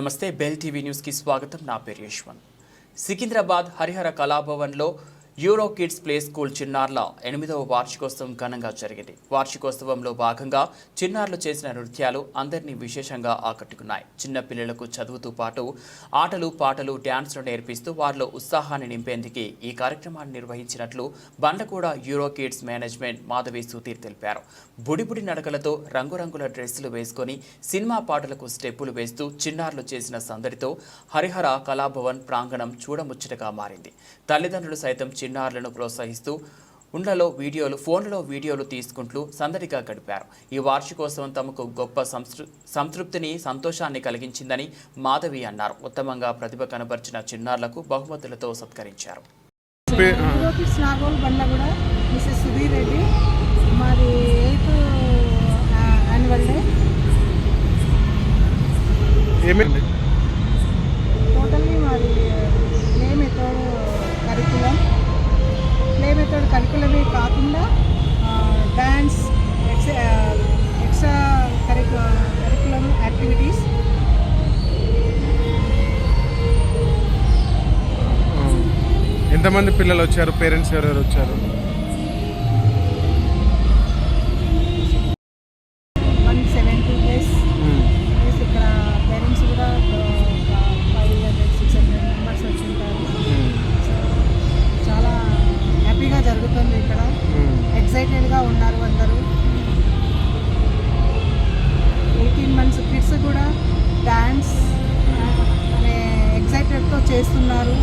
నమస్తే bell TV న్యూస్కి స్వాగతం నా పేరు Yashwant Secunderabad Harihara కళాభవన్లో Euro kids play school చిన్నారుల ఎనిమిదవ వార్షికోత్సవం ఘనంగా జరిగింది. వార్షికోత్సవంలో భాగంగా చిన్నారులు చేసిన నృత్యాలు అందరినీ విశేషంగా ఆకట్టుకున్నాయి. చిన్న పిల్లలకు పాటు ఆటలు పాటలు డ్యాన్స్లు నేర్పిస్తూ వారిలో ఉత్సాహాన్ని నింపేందుకు ఈ కార్యక్రమాన్ని నిర్వహించినట్లు Bandakuda euro kids management Madhavi Sudheer తెలిపారు. బుడిబుడి నడకలతో రంగురంగుల డ్రెస్సులు వేసుకొని సినిమా పాటలకు స్టెప్పులు వేస్తూ చిన్నారులు చేసిన సందడితో హరిహర కళాభవన్ ప్రాంగణం చూడముచ్చటగా మారింది. తల్లిదండ్రులు సైతం చిన్నారులను ప్రోత్సహిస్తూ ఉండ్లలో వీడియోలు ఫోన్లలో వీడియోలు తీసుకుంటూ సందడిగా గడిపారు. ఈ వార్షికోత్సవం తమకు గొప్ప సంతృ సంతృప్తిని సంతోషాన్ని కలిగించిందని మాధవి అన్నారు. ఉత్తమంగా ప్రతిభ కనబర్చిన చిన్నారులకు బహుమతులతో సత్కరించారు. ఏమేమి టోటల్లీ మెథడ్ కరికులం. ప్లే కరికులమే కాకుండా డ్యాన్స్ ఎక్సా ఎక్స్ట్రా కరికు కరికులం యాక్టివిటీస్. ఎంతమంది పిల్లలు వచ్చారు? పేరెంట్స్ ఎవరెవరు వచ్చారు? ఎక్సైటెడ్గా ఉన్నారు అందరూ. ఎయిటీన్ మంత్స్ కిడ్స్ కూడా డ్యాన్స్ అనే ఎక్సైటెడ్తో చేస్తున్నారు.